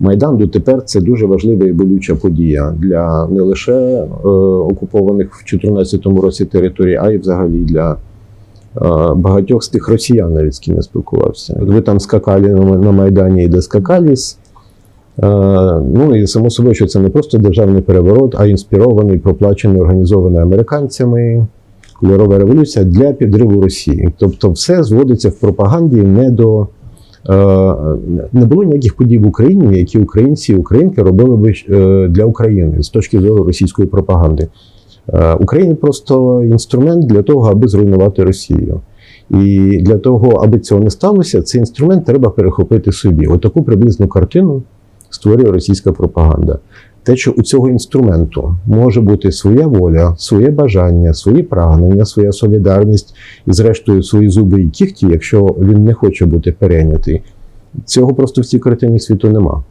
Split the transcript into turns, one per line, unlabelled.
Майдан дотепер це дуже важлива і болюча подія для не лише е, окупованих в 2014 році територій, а й взагалі для е, багатьох з тих росіян, навіть з ким я спілкувався. Ви там скакали на, Майдані і де скакаліс. Е, ну і само собою, що це не просто державний переворот, а інспірований, проплачений, організований американцями. Кольорова революція для підриву Росії. Тобто, все зводиться в пропаганді не до не було ніяких подій в Україні, які українці і українки робили би е, для України з точки зору російської пропаганди. Е, Україна просто інструмент для того, аби зруйнувати Росію. І для того, аби цього не сталося, цей інструмент треба перехопити собі. Отаку приблизну картину створює російська пропаганда. Те, що у цього інструменту може бути своя воля, своє бажання, свої прагнення, своя солідарність і, зрештою, свої зуби і кіхті, якщо він не хоче бути перейнятий, цього просто в цій картині світу нема.